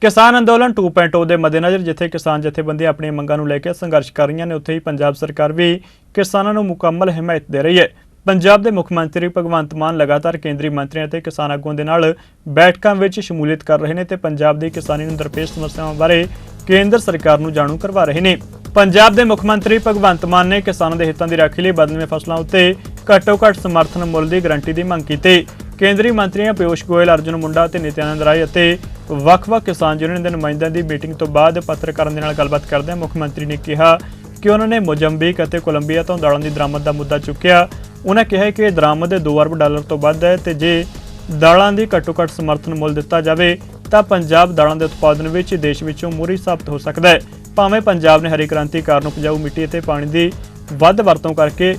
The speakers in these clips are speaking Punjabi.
ਕਿਸਾਨ ਅੰਦੋਲਨ 2.0 ਦੇ ਮੱਦੇਨਜ਼ਰ ਜਿੱਥੇ ਕਿਸਾਨ ਜਥੇਬੰਦੀਆਂ ਆਪਣੀਆਂ ਮੰਗਾਂ ਨੂੰ ਲੈ ਕੇ ਸੰਘਰਸ਼ ਕਰ ਰਹੀਆਂ ਨੇ, ਉੱਥੇ ਹੀ ਪੰਜਾਬ ਸਰਕਾਰ ਵੀ ਕਿਸਾਨਾਂ ਨੂੰ ਮੁਕੰਮਲ ਹਮਾਇਤ ਦੇ ਰਹੀ ਹੈ। ਪੰਜਾਬ ਦੇ ਮੁੱਖ ਮੰਤਰੀ ਭਗਵੰਤ ਮਾਨ ਲਗਾਤਾਰ ਕੇਂਦਰੀ ਮੰਤਰੀਆਂ ਅਤੇ ਕਿਸਾਨ ਆਗੂਆਂ ਦੇ ਨਾਲ ਬੈਠਕਾਂ ਵਿੱਚ ਸ਼ਮੂਲੀਅਤ ਕਰ ਰਹੇ ਨੇ ਤੇ ਪੰਜਾਬ ਦੀ ਕਿਸਾਨੀ ਨੂੰ ਦਰਪੇਸ਼ ਸਮੱਸਿਆਵਾਂ ਬਾਰੇ ਕੇਂਦਰ ਸਰਕਾਰ ਨੂੰ ਜਾਣੂ ਕਰਵਾ ਰਹੇ ਨੇ। ਪੰਜਾਬ ਦੇ ਮੁੱਖ ਮੰਤਰੀ ਭਗਵੰਤ ਮਾਨ ਨੇ ਕਿਸਾਨਾਂ ਦੇ ਹਿੱਤਾਂ ਦੀ ਰਾਖੀ ਲਈ ਬਦਲਵੇਂ ਫਸਲਾਂ ਉੱਤੇ ਘੱਟੋ-ਘੱਟ ਸਮਰਥਨ ਮੁੱਲ ਦੀ ਗਾਰੰਟੀ ਦੀ ਮੰਗ ਕੀਤੀ। ਕੇਂਦਰੀ ਮੰਤਰੀਆਂ ਪਿਊਸ਼ ਗੋਇਲ, ਅਰਜੁਨ ਮੁੰਡਾ ਤੇ ਨਿਤਿਆਨੰਦ ਰਾਏ ਅਤੇ ਵੱਖ-ਵੱਖ ਕਿਸਾਨ ਯੂਨੀਅਨ ਦੇ ਨੁਮਾਇੰਦਿਆਂ ਦੀ ਮੀਟਿੰਗ ਤੋਂ ਬਾਅਦ ਪੱਤਰਕਾਰਾਂ ਦੇ ਨਾਲ ਗੱਲਬਾਤ ਕਰਦਿਆਂ ਮੁੱਖ ਮੰਤਰੀ ਨੇ ਕਿਹਾ ਕਿ ਉਹਨਾਂ ਨੇ ਮੋਜ਼ੰਬੀਕ ਅਤੇ ਕੋਲੰਬੀਆ ਤੋਂ ਦਾਲਾਂ ਦੀ ਦਰਾਮਦ ਦਾ ਮੁੱਦਾ ਚੁੱਕਿਆ। ਉਹਨਾਂ ਕਿਹਾ ਕਿ ਦਰਾਮਦ 2 ਅਰਬ ਡਾਲਰ ਤੋਂ ਵੱਧ ਹੈ ਤੇ ਜੇ ਦਾਲਾਂ ਦੀ ਘੱਟੋ-ਘੱਟ ਸਮਰਥਨ ਮੁੱਲ ਦਿੱਤਾ ਜਾਵੇ, ਤਾਂ ਪੰਜਾਬ ਦਾਲਾਂ ਦੇ ਉਤਪਾਦਨ ਵਿੱਚ ਦੇਸ਼ ਵਿੱਚੋਂ ਮੂਹਰੀ ਸਾਬਤ ਹੋ ਸਕਦਾ ਹੈ। ਭਾਵੇਂ ਪੰਜਾਬ ਨੇ ਹਰੀ ਕ੍ਰਾਂਤੀ ਕਾਰਨ ਉਪਜਾਊ ਮਿੱਟੀ ਅਤੇ ਪਾਣੀ ਦੀ ਵੱਧ ਵਰਤੋਂ ਕਰਕੇ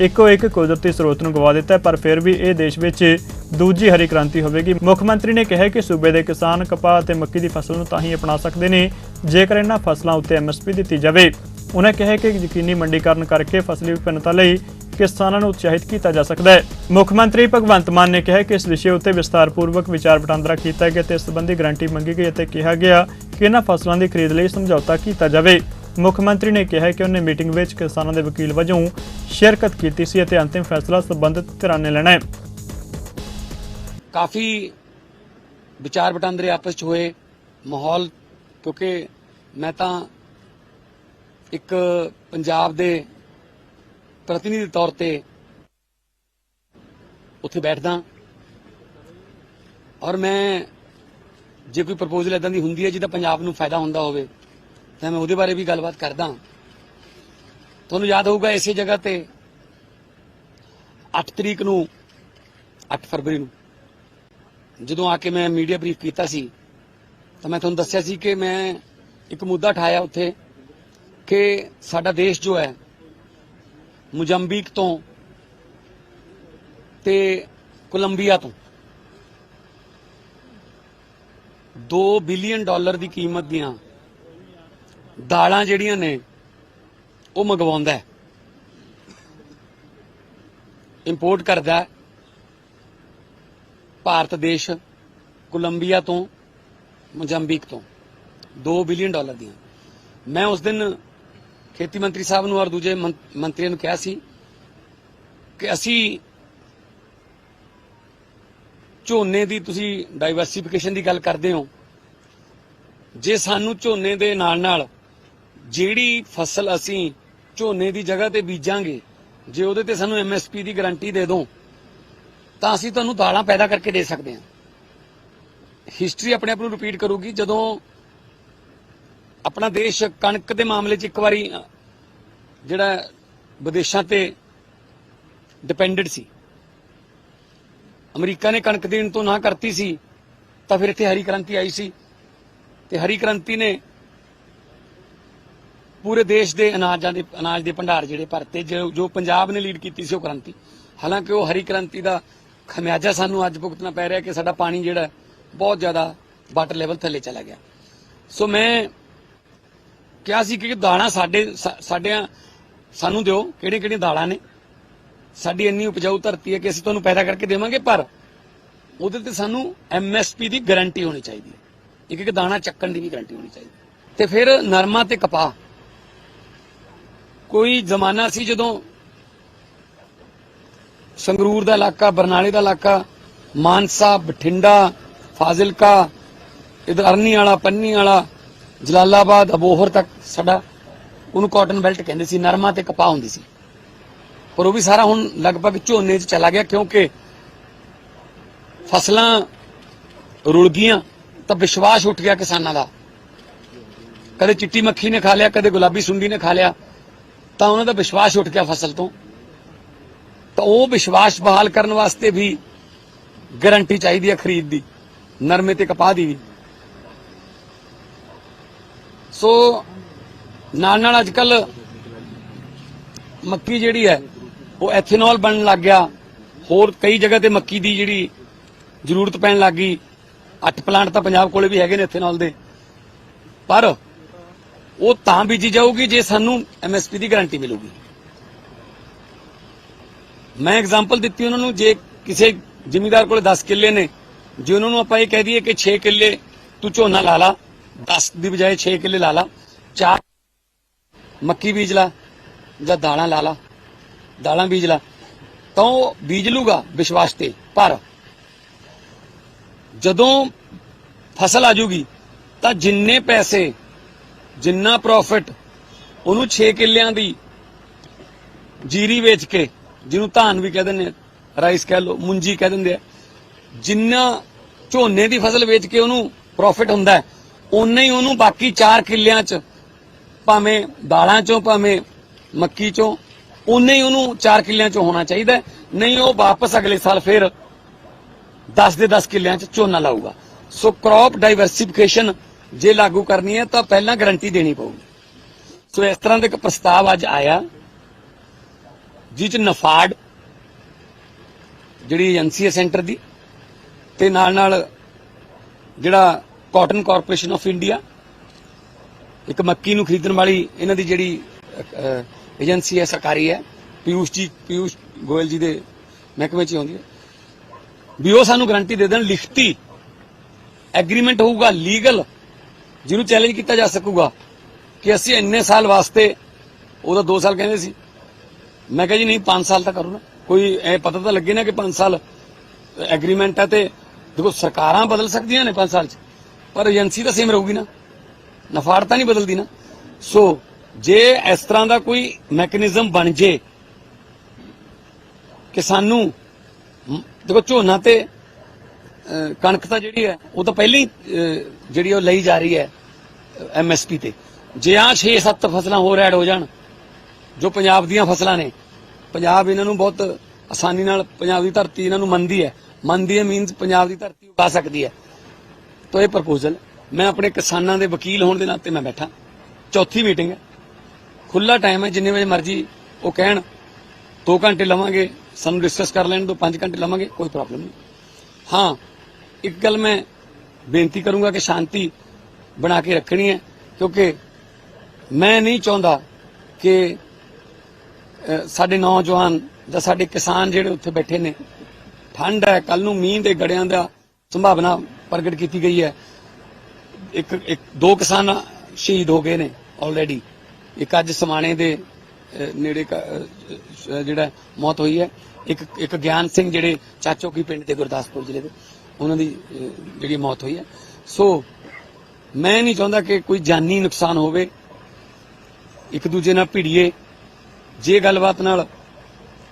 ਇੱਕੋ ਇੱਕ ਕੁਦਰਤੀ ਸਰੋਤ ਨੂੰ ਗਵਾ ਦਿੱਤਾ ਪਰ ਫਿਰ ਵੀ ਇਹ ਦੇਸ਼ ਵਿੱਚ ਦੂਜੀ ਹਰੀ ਕ੍ਰਾਂਤੀ ਹੋਵੇਗੀ। ਮੁੱਖ ਮੰਤਰੀ ਨੇ ਕਿਹਾ ਕਿ ਸੂਬੇ ਦੇ ਕਿਸਾਨ, ਕਪਾਹ ਅਤੇ ਮੱਕੀ ਦੀ ਫਸਲ ਨੂੰ ਤਾਂ ਹੀ ਅਪਣਾ ਸਕਦੇ ਨੇ, ਜੇਕਰ ਇਹਨਾਂ ਫਸਲਾਂ ਉੱਤੇ ਐਮਐਸਪੀ ਦਿੱਤੀ ਜਾਵੇ। ਉਹਨਾਂ ਕਿਹਾ ਕਿ ਯਕੀਨੀ ਮੰਡੀਕਰਨ ਕਰਕੇ ਫਸਲੀ ਵਿਭਿੰਨਤਾ ਲਈ ਕਿਸਾਨਾਂ ਨੂੰ ਉਤਸ਼ਾਹਿਤ ਕੀਤਾ ਜਾ ਸਕਦਾ ਹੈ। ਮੁੱਖ ਮੰਤਰੀ ਭਗਵੰਤ ਮਾਨ ਨੇ ਕਿਹਾ ਕਿ ਇਸ ਵਿਸ਼ੇ ਉੱਤੇ ਵਿਸਤਾਰਪੂਰਵਕ ਵਿਚਾਰ ਵਟਾਂਦਰਾ ਕੀਤਾ ਗਿਆ ਤੇ ਇਸ ਸੰਬੰਧੀ ਗਰੰਟੀ ਮੰਗੀ ਗਈ ਅਤੇ ਕਿਹਾ ਗਿਆ ਕਿ ਇਹਨਾਂ ਫਸਲਾਂ ਦੀ ਖਰੀਦ ਲਈ ਸਮਝੌਤਾ ਕੀਤਾ ਜਾਵੇ। ਮੁੱਖ ਮੰਤਰੀ ਨੇ ਕਿਹਾ ਕਿ ਉਹਨੇ ਮੀਟਿੰਗ ਵਿੱਚ ਕਿਸਾਨਾਂ ਦੇ ਵਕੀਲ ਵਜੋਂ ਸ਼ਿਰਕਤ ਕੀਤੀ ਸੀ ਅਤੇ ਅੰਤਿਮ ਫੈਸਲਾ ਸੰਬੰਧਿਤ ਧਿਰਾਂ ਨੇ ਲੈਣਾ ਹੈ। ਕਾਫੀ ਵਿਚਾਰ ਵਟਾਂਦਰੇ ਆਪਸ ਚ ਹੋਏ, ਮਾਹੌਲ, ਕਿਉਂਕਿ ਮੈਂ ਤਾਂ ਇੱਕ ਪੰਜਾਬ ਦੇ ਪ੍ਰਤੀਨਿਧੀ ਤੌਰ ਤੇ ਉੱਥੇ ਬੈਠਦਾ ਔਰ ਮੈਂ ਜੇ ਕੋਈ ਪ੍ਰਪੋਜ਼ਲ ਇਦਾਂ ਦੀ ਹੁੰਦੀ ਹੈ ਜਿਹਦਾ ਪੰਜਾਬ ਨੂੰ ਫਾਇਦਾ ਹੁੰਦਾ ਹੋਵੇ ਤਾਂ ਮੈਂ ਉਹਦੇ ਬਾਰੇ ਵੀ ਗੱਲਬਾਤ ਕਰਦਾ ਤੁਹਾਨੂੰ ਯਾਦ ਹੋਊਗਾ ਇਸੇ ਜਗ੍ਹਾ ਤੇ 8 ਤਰੀਕ ਨੂੰ 8 ਫਰਵਰੀ ਨੂੰ, ਜਦੋਂ ਆ ਕੇ ਮੈਂ ਮੀਡੀਆ ਬਰੀਫ ਕੀਤਾ ਸੀ, ਤਾਂ ਮੈਂ ਤੁਹਾਨੂੰ ਦੱਸਿਆ ਸੀ ਕਿ ਮੈਂ ਇੱਕ ਮੁੱਦਾ ਉਠਾਇਆ ਉੱਥੇ ਕਿ ਸਾਡਾ ਦੇਸ਼ ਜੋ ਹੈ, ਮੁਜੰਬੀਕ ਤੋਂ ਤੇ ਕੋਲੰਬੀਆ ਤੋਂ 2 ਬਿਲੀਅਨ ਡਾਲਰ ਦੀ ਕੀਮਤ ਦੀਆਂ ਦਾਲਾਂ ਜਿਹੜੀਆਂ ਨੇ, ਉਹ ਮੰਗਵਾਉਂਦਾ ਹੈ। ਇੰਪੋਰਟ ਕਰਦਾ ਹੈ। ਭਾਰਤ ਦੇਸ਼, ਕੋਲੰਬੀਆ ਤੋਂ, ਮੋਜ਼ੰਬੀਕ ਤੋਂ 2 ਬਿਲੀਅਨ ਡਾਲਰ ਦੀਆਂ। ਮੈਂ ਉਸ ਦਿਨ ਖੇਤੀ ਮੰਤਰੀ ਸਾਹਿਬ ਨੂੰ ਔਰ ਦੂਜੇ ਮੰ- ਮੰਤਰੀਆਂ ਨੂੰ ਕਿਹਾ ਸੀ ਕਿ ਅਸੀਂ ਝੋਨੇ ਦੀ ਤੁਸੀਂ ਡਾਈਵਰਸਿਫਿਕੇਸ਼ਨ ਦੀ ਗੱਲ ਕਰਦੇ ਹੋ। ਜੇ ਸਾਨੂੰ ਝੋਨੇ ਦੇ ਨਾਲ ਨਾਲ ਜਿਹੜੀ ਫਸਲ ਅਸੀਂ ਝੋਨੇ ਦੀ ਜਗ੍ਹਾ ਤੇ ਬੀਜਾਂਗੇ, ਜੇ ਉਹਦੇ ਤੇ ਸਾਨੂੰ ਐਮਐਸਪੀ ਦੀ ਗਾਰੰਟੀ ਦੇ ਦੋ, ਤਾਂ ਅਸੀਂ ਤੁਹਾਨੂੰ ਦਾਲਾਂ ਪੈਦਾ ਕਰਕੇ ਦੇ ਸਕਦੇ ਹਾਂ। ਹਿਸਟਰੀ ਆਪਣੇ ਆਪ ਨੂੰ ਰਿਪੀਟ ਕਰੂਗੀ, ਜਦੋਂ ਆਪਣਾ ਦੇਸ਼ ਕਣਕ ਦੇ ਮਾਮਲੇ 'ਚ ਇੱਕ ਵਾਰੀ, ਜਿਹੜਾ ਵਿਦੇਸ਼ਾਂ ਤੇ ਡਿਪੈਂਡੈਂਟ ਸੀ, ਅਮਰੀਕਾ ਨੇ ਕਣਕ ਦੇਣ ਤੋਂ ਨਾ ਕਰਤੀ ਸੀ, ਤਾਂ ਫਿਰ ਇੱਥੇ ਹਰੀ ਕ੍ਰਾਂਤੀ ਆਈ ਸੀ। ਤੇ ਹਰੀ ਕ੍ਰਾਂਤੀ ਨੇ ਪੂਰੇ ਦੇਸ਼ ਦੇ ਅਨਾਜਾਂ ਦੇ ਅਨਾਜ ਦੇ ਭੰਡਾਰ ਜਿਹੜੇ ਭਰਤੇ, ਜੋ ਜੋ ਪੰਜਾਬ ਨੇ ਲੀਡ ਕੀਤੀ ਸੀ ਉਹ ਕ੍ਰਾਂਤੀ। ਹਾਲਾਂਕਿ ਉਹ ਹਰੀ ਕ੍ਰਾਂਤੀ ਦਾ ਖਮਿਆਜਾ ਸਾਨੂੰ ਅੱਜ ਭੁਗਤਣਾ ਪੈ ਰਿਹਾ ਕਿ ਸਾਡਾ ਪਾਣੀ ਜਿਹੜਾ ਬਹੁਤ ਜ਼ਿਆਦਾ ਵਾਟਰ ਲੈਵਲ ਥੱਲੇ ਚਲਾ ਗਿਆ। ਸੋ ਮੈਂ ਕਿਹਾ ਸੀ ਕਿ ਦਾਣਾ ਸਾਡੇ ਸਾ- ਸਾਡਿਆਂ ਸਾਨੂੰ ਦਿਓ ਕਿਹੜੇ ਕਿਹੜੇ ਦਾਣਾ ਨੇ। ਸਾਡੀ ਇੰਨੀ ਉਪਜਾਊ ਧਰਤੀ ਹੈ ਕਿ ਅਸੀਂ ਤੁਹਾਨੂੰ ਪੈਦਾ ਕਰਕੇ ਦੇਵਾਂਗੇ, ਪਰ ਉਹਦੇ ਤੇ ਸਾਨੂੰ ਐਮਐਸਪੀ ਦੀ ਗਾਰੰਟੀ ਹੋਣੀ ਚਾਹੀਦੀ ਹੈ। ਇੱਕ ਇੱਕ ਦਾਣਾ ਚੱਕਣ ਦੀ ਵੀ ਗਾਰੰਟੀ ਹੋਣੀ ਚਾਹੀਦੀ ਤੇ ਫਿਰ ਨਰਮਾ ਤੇ ਕਪਾਹ। ਕੋਈ ਜ਼ਮਾਨਾ ਸੀ ਜਦੋਂ ਸੰਗਰੂਰ ਦਾ ਇਲਾਕਾ, ਬਰਨਾਲੇ ਦਾ ਇਲਾਕਾ ਮਾਨਸਾ ਬਠਿੰਡਾ, ਫਾਜ਼ਿਲਕਾ, ਇਧਰ ਅਰਨੀ ਵਾਲਾ ਪੰਨੀ ਵਾਲਾ ਜਲਾਲਾਬਾਦ, ਅਬੋਹਰ ਤੱਕ ਸਾਡਾ ਉਹਨੂੰ ਕਾਟਨ ਬੈਲਟ ਕਹਿੰਦੇ ਸੀ, ਨਰਮਾ ਤੇ ਕਪਾਹ ਹੁੰਦੀ ਸੀ। ਪਰ ਉਹ ਵੀ ਸਾਰਾ ਹੁਣ ਲਗਭਗ ਝੋਨੇ 'ਚ ਚਲਾ ਗਿਆ ਕਿਉਂਕਿ ਫਸਲਾਂ ਰੁਲ ਗਈਆਂ ਤਾਂ ਵਿਸ਼ਵਾਸ ਉੱਠ ਗਿਆ ਕਿਸਾਨਾਂ ਦਾ। ਕਦੇ ਚਿੱਟੀ ਮੱਖੀ ਨੇ ਖਾ ਲਿਆ, ਕਦੇ ਗੁਲਾਬੀ ਸੁੰਡੀ ਨੇ ਖਾ ਲਿਆ। ਤਾਂ ਉਹਨਾਂ ਦਾ ਵਿਸ਼ਵਾਸ ਉੱਠ ਗਿਆ ਫਸਲ ਤੋਂ। ਤਾਂ ਉਹ ਵਿਸ਼ਵਾਸ ਬਹਾਲ ਕਰਨ ਵਾਸਤੇ ਵੀ ਗਾਰੰਟੀ ਚਾਹੀਦੀ ਹੈ ਖਰੀਦ ਦੀ, ਨਰਮੇ ਤੇ ਕਪਾਹ ਦੀ ਵੀ। ਸੋ ਨਾਲ ਨਾਲ ਅੱਜ ਕੱਲ ਮੱਕੀ ਜਿਹੜੀ ਹੈ, ਉਹ ਐਥੇਨੋਲ ਬਣਨ ਲੱਗ ਗਿਆ। ਹੋਰ ਕਈ ਜਗ੍ਹਾ ਤੇ ਮੱਕੀ ਦੀ ਜਿਹੜੀ ਜ਼ਰੂਰਤ ਪੈਣ ਲੱਗ ਗਈ। ਅੱਠ ਪਲਾਂਟ ਤਾਂ ਪੰਜਾਬ ਕੋਲੇ ਵੀ ਹੈਗੇ ਨੇ ਐਥੇਨੋਲ ਦੇ। ਪਰ ਉਹ ਤਾਂ ਬੀਜੀ ਜਾਊਗੀ ਜੇ ਸਾਨੂੰ ਐਮਐਸਪੀ ਦੀ ਗਾਰੰਟੀ ਮਿਲੂਗੀ। ਮੈਂ ਐਗਜ਼ਾਮਪਲ ਦਿੱਤੀ ਉਹਨਾਂ ਨੂੰ, ਜੇ ਕਿਸੇ ਜ਼ਿਮੀਦਾਰ ਕੋਲੇ 10 ਕਿੱਲੇ ਨੇ, ਜੇ ਉਹਨਾਂ ਨੂੰ ਆਪਾਂ ਇਹ ਕਹਿ ਦਈਏ ਕਿ 6 ਕਿੱਲੇ ਤੂੰ ਝੋਨਾ ਲਾ ਲਾ 10 ਦੀ ਬਜਾਏ 6 ਕਿੱਲੇ ਲਾ ਲਾ, ਚਾਰ ਮੱਕੀ ਬੀਜ ਲਾ ਜਾਂ ਦਾਲਾਂ ਲਾ ਲਾ, ਦਾਲਾਂ ਬੀਜ ਲਾ, ਤਾਂ ਉਹ ਬੀਜ ਲੂਗਾ ਵਿਸ਼ਵਾਸ ਤੇ, ਪਰ ਜਦੋਂ ਫਸਲ ਆ ਜੂਗੀ, ਤਾਂ ਜਿੰਨੇ ਪੈਸੇ ਜਿੰਨਾ ਪ੍ਰੋਫਿਟ ਉਹਨੂੰ 6 ਕਿੱਲਿਆਂ ਦੀ ਜੀਰੀ ਵੇਚ ਕੇ, ਜਿਹਨੂੰ ਧਾਨ ਵੀ ਕਹਿ ਦਿੰਦੇ ਰਾਈਸ ਕਹਿ ਲਓ, ਮੁੰਜੀ ਕਹਿ ਦਿੰਦੇ ਆ, ਜਿੰਨਾ ਝੋਨੇ ਦੀ ਫਸਲ ਵੇਚ ਕੇ ਉਹਨੂੰ ਪ੍ਰੋਫਿਟ ਹੁੰਦਾ ਹੈ ਉਨਾ ਹੀ ਉਹਨੂੰ ਬਾਕੀ 4 ਕਿੱਲਿਆਂ 'ਚ, ਭਾਵੇਂ ਦਾਲਾਂ 'ਚੋਂ, ਭਾਵੇਂ ਮੱਕੀ 'ਚੋਂ ਉਨਾ ਹੀ ਉਹਨੂੰ 4 ਕਿੱਲਿਆਂ 'ਚੋਂ ਹੋਣਾ ਚਾਹੀਦਾ ਨਹੀਂ ਉਹ ਵਾਪਸ ਅਗਲੇ ਸਾਲ ਫਿਰ 10 ਦੇ 10 ਕਿੱਲਿਆਂ 'ਚ ਝੋਨਾ ਲਾਊਗਾ। ਸੋ ਕ੍ਰੌਪ ਡਾਈਵਰਸਿਫਿਕੇਸ਼ਨ ਜੇ ਲਾਗੂ ਕਰਨੀ ਹੈ ਤਾਂ ਪਹਿਲਾਂ ਗਾਰੰਟੀ ਦੇਣੀ ਪਊਗੀ। ਸੋ ਇਸ ਤਰ੍ਹਾਂ ਦਾ ਇੱਕ ਪ੍ਰਸਤਾਵ ਅੱਜ ਆਇਆ, ਜਿਹ ਚ ਨਫਾਡ ਜਿਹੜੀ ਏਜੰਸੀ ਹੈ ਸੈਂਟਰ ਦੀ, ਤੇ ਨਾਲ ਨਾਲ ਜਿਹੜਾ ਕਾਟਨ ਕਾਰਪੋਰੇਸ਼ਨ ਆਫ ਇੰਡੀਆ, ਇੱਕ ਮੱਕੀ ਨੂੰ ਖਰੀਦਣ ਵਾਲੀ ਇਹਨਾਂ ਦੀ ਜਿਹੜੀ ਏਜੰਸੀ ਹੈ, ਸਰਕਾਰੀ ਹੈ ਪਿਊਸ਼ ਜੀ ਪਿਊਸ਼ ਗੋਇਲ ਜੀ ਦੇ ਮਹਿਕਮੇ 'ਚ ਆਉਂਦੀ ਹੈ, ਵੀ ਉਹ ਸਾਨੂੰ ਗਾਰੰਟੀ ਦੇ ਦੇਣ, ਲਿਖਤੀ ਐਗਰੀਮੈਂਟ ਹੋਊਗਾ ਲੀਗਲ ਜਿਹਨੂੰ ਚੈਲੰਜ ਕੀਤਾ ਜਾ ਸਕੂਗਾ ਕਿ ਅਸੀਂ ਇੰਨੇ ਸਾਲ ਵਾਸਤੇ ਉਹਦਾ 2 ਸਾਲ ਕਹਿੰਦੇ ਸੀ। ਮੈਂ ਕਿਹਾ ਜੀ ਨਹੀਂ 5 ਸਾਲ ਤਾਂ ਕਰੋ ਨਾ। ਕੋਈ ਇਹ ਪਤਾ ਤਾਂ ਲੱਗੇ ਨਾ ਕਿ 5 ਸਾਲ ਐਗਰੀਮੈਂਟ ਹੈ ਤੇ ਦੇਖੋ ਸਰਕਾਰਾਂ ਬਦਲ ਸਕਦੀਆਂ ਨੇ 5 ਸਾਲ ਚ, ਪਰ ਏਜੰਸੀ ਤਾਂ ਸੇਮ ਰਹੂਗੀ ਨਾ। ਨਫਾੜ ਤਾਂ ਨਹੀਂ ਬਦਲਦੀ ਨਾ। ਸੋ ਜੇ ਇਸ ਤਰ੍ਹਾਂ ਦਾ ਕੋਈ ਮੈਕੈਨਿਜ਼ਮ ਬਣ ਜੇ ਕਿ ਸਾਨੂੰ, ਦੇਖੋ ਝੋਨਾ ਤੇ ਕਣਕ ਤਾਂ ਜਿਹੜੀ ਹੈ, ਉਹ ਤਾਂ ਪਹਿਲਾਂ ਹੀ ਜਿਹੜੀ ਉਹ ਲਈ ਜਾ ਰਹੀ ਹੈ ਐਮਐਸਪੀ ਤੇ। ਜੇ ਆ 6-7 ਫਸਲਾਂ ਹੋਰ ਐਡ ਹੋ ਜਾਣ, ਜੋ ਪੰਜਾਬ ਦੀਆਂ ਫਸਲਾਂ ਨੇ, ਪੰਜਾਬ ਇਹਨਾਂ ਨੂੰ ਬਹੁਤ ਆਸਾਨੀ ਨਾਲ, ਪੰਜਾਬ ਦੀ ਧਰਤੀ ਇਹਨਾਂ ਨੂੰ ਮੰਨਦੀ ਹੈ। ਮੰਨਦੀ ਹੈ ਮੀਨਸ ਪੰਜਾਬ ਦੀ ਧਰਤੀ ਉਗਾ ਸਕਦੀ ਹੈ। ਤਾਂ ਇਹ ਪ੍ਰਪੋਜ਼ਲ ਮੈਂ ਆਪਣੇ ਕਿਸਾਨਾਂ ਦੇ ਵਕੀਲ ਹੋਣ ਦੇ ਨਾਤੇ ਮੈਂ ਬੈਠਾ। ਚੌਥੀ ਮੀਟਿੰਗ ਹੈ। ਖੁੱਲਾ ਟਾਈਮ ਹੈ, ਜਿੰਨੇ ਵਜੇ ਮਰਜ਼ੀ ਉਹ ਕਹਿਣ 2 ਘੰਟੇ ਲਵਾਂਗੇ, ਸਾਨੂੰ ਡਿਸਕਸ ਕਰ ਲੈਣ ਦੋ 5 ਘੰਟੇ ਲਵਾਂਗੇ, ਕੋਈ ਪ੍ਰੋਬਲਮ ਨਹੀਂ। ਹਾਂ ਇੱਕ ਗੱਲ ਮੈਂ ਬੇਨਤੀ ਕਰੂੰਗਾ ਕਿ ਸ਼ਾਂਤੀ ਬਣਾ ਕੇ ਰੱਖਣੀ ਹੈ, ਕਿਉਂਕਿ ਮੈਂ ਨਹੀਂ ਚਾਹੁੰਦਾ ਕਿ ਸਾਡੇ ਨੌਜਵਾਨ ਜਾਂ ਸਾਡੇ ਕਿਸਾਨ ਜਿਹੜੇ ਉੱਥੇ ਬੈਠੇ ਨੇ, ਠੰਡ ਹੈ ਕੱਲ ਨੂੰ ਮੀਂਹ ਦੇ ਗੜਿਆਂ ਦਾ ਸੰਭਾਵਨਾ ਪ੍ਰਗਟ ਕੀਤੀ ਗਈ ਹੈ। ਇੱਕ ਇੱਕ, ਦੋ ਕਿਸਾਨ ਸ਼ਹੀਦ ਹੋ ਗਏ ਨੇ ਆਲਰੇਡੀ ਇੱਕ ਅੱਜ ਸਮਾਣੇ ਦੇ ਨੇੜੇ ਜਿਹੜਾ ਮੌਤ ਹੋਈ ਹੈ। ਇੱਕ ਇੱਕ ਗਿਆਨ ਸਿੰਘ ਜਿਹੜੇ ਚਾਚੋ ਕੀ ਪਿੰਡ ਦੇ ਗੁਰਦਾਸਪੁਰ ਜ਼ਿਲ੍ਹੇ ਦੇ। ਉਹਨਾਂ ਦੀ ਜਿਹੜੀ ਮੌਤ ਹੋਈ ਹੈ। ਸੋ ਮੈਂ ਨਹੀਂ ਚਾਹੁੰਦਾ ਕਿ ਕੋਈ ਜਾਨੀ ਨੁਕਸਾਨ ਹੋਵੇ। ਇੱਕ ਦੂਜੇ ਨਾਲ ਭਿੜੀਏ। ਜੇ ਗੱਲਬਾਤ ਨਾਲ,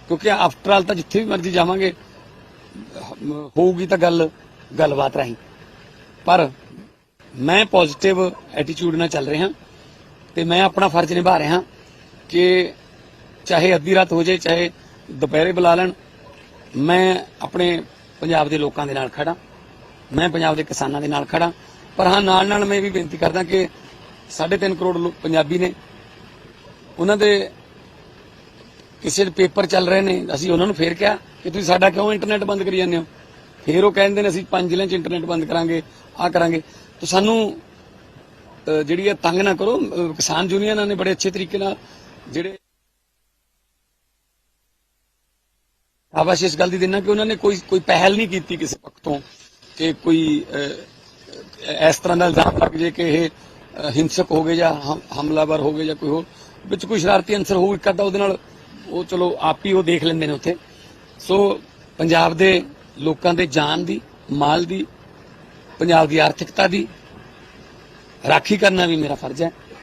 ਕਿਉਂਕਿ ਆਫਟਰ ਆਲ ਤਾਂ ਜਿੱਥੇ ਵੀ ਮਰਜ਼ੀ ਜਾਵਾਂਗੇ, ਹੋਊਗੀ ਤਾਂ ਗੱਲ ਗੱਲਬਾਤ ਰਾਹੀਂ। ਪਰ ਮੈਂ ਪੋਜ਼ਿਟਿਵ ਐਟੀਟਿਊਡ ਨਾਲ ਚੱਲ ਰਿਹਾ ਤੇ ਮੈਂ ਆਪਣਾ ਫਰਜ਼ ਨਿਭਾ ਰਿਹਾ ਕਿ ਚਾਹੇ ਅੱਧੀ ਰਾਤ ਹੋ ਜਾਏ, ਚਾਹੇ ਦੁਪਹਿਰੇ ਬੁਲਾ ਲੈਣ, ਮੈਂ ਆਪਣੇ ਪੰਜਾਬ ਦੇ ਲੋਕਾਂ ਦੇ ਨਾਲ ਖੜਾ ਮੈਂ ਪੰਜਾਬ ਦੇ ਕਿਸਾਨਾਂ ਦੇ ਨਾਲ ਖੜਾ ਪਰ ਹਾਂ, ਨਾਲ ਨਾਲ ਮੈਂ ਇਹ ਵੀ ਬੇਨਤੀ ਕਰਦਾ ਕਿ 3.5 ਕਰੋੜ ਲੋਕ ਪੰਜਾਬੀ ਨੇ ਉਹਨਾਂ ਦੇ ਕਿਸੇ ਦੇ ਪੇਪਰ ਚੱਲ ਰਹੇ ਨੇ, ਅਸੀਂ ਉਹਨਾਂ ਨੂੰ ਫੇਰ ਕਿਹਾ ਕਿ ਤੁਸੀਂ ਸਾਡਾ ਕਿਉਂ ਇੰਟਰਨੈਟ ਬੰਦ ਕਰੀ ਜਾਂਦੇ ਹੋ? ਫੇਰ ਉਹ ਕਹਿੰਦੇ ਨੇ, ਅਸੀਂ ਪੰਜ ਜ਼ਿਲ੍ਹਿਆਂ 'ਚ ਇੰਟਰਨੈਟ ਬੰਦ ਕਰਾਂਗੇ ਆ ਕਰਾਂਗੇ। ਤਾਂ ਸਾਨੂੰ ਜਿਹੜੀ ਹੈ ਤੰਗ ਨਾ ਕਰੋ ਕਿਸਾਨ ਯੂਨੀਅਨਾਂ ਨੇ ਬੜੇ ਅੱਛੇ ਤਰੀਕੇ ਨਾਲ ਜਿਹੜੇ ਆਵਾਜ਼ ਇਸ ਗੱਲ ਦੀ ਦੇਣਾ ਕਿ ਉਹਨਾਂ ਨੇ ਕੋਈ ਕੋਈ ਪਹਿਲ ਨਹੀਂ ਕੀਤੀ ਕਿਸੇ ਪੱਖ ਤੋਂ ਕਿ ਕੋਈ ਇਸ ਤਰ੍ਹਾਂ ਦਾ ਇਲਜ਼ਾਮ ਲੱਗ ਜੇ ਕਿ ਇਹ ਹਿੰਸਕ ਹੋ ਗਏ ਜਾਂ ਹਮਲਾਵਰ ਹੋ ਗਏ ਜਾਂ ਕੋਈ ਹੋਰ। ਵਿੱਚ ਕੋਈ ਸ਼ਰਾਰਤੀ ਅੰਸਰ ਹੋਊ ਇੱਕ ਅੱਧਾ ਉਹਦੇ ਨਾਲ, ਉਹ ਚਲੋ ਆਪ ਹੀ ਉਹ ਦੇਖ ਲੈਂਦੇ ਨੇ ਉੱਥੇ। ਸੋ ਪੰਜਾਬ ਦੇ ਲੋਕਾਂ ਦੇ ਜਾਨ ਦੀ, ਮਾਲ ਦੀ, ਪੰਜਾਬ ਦੀ ਆਰਥਿਕਤਾ ਦੀ ਰਾਖੀ ਕਰਨਾ ਵੀ ਮੇਰਾ ਫਰਜ਼ ਹੈ।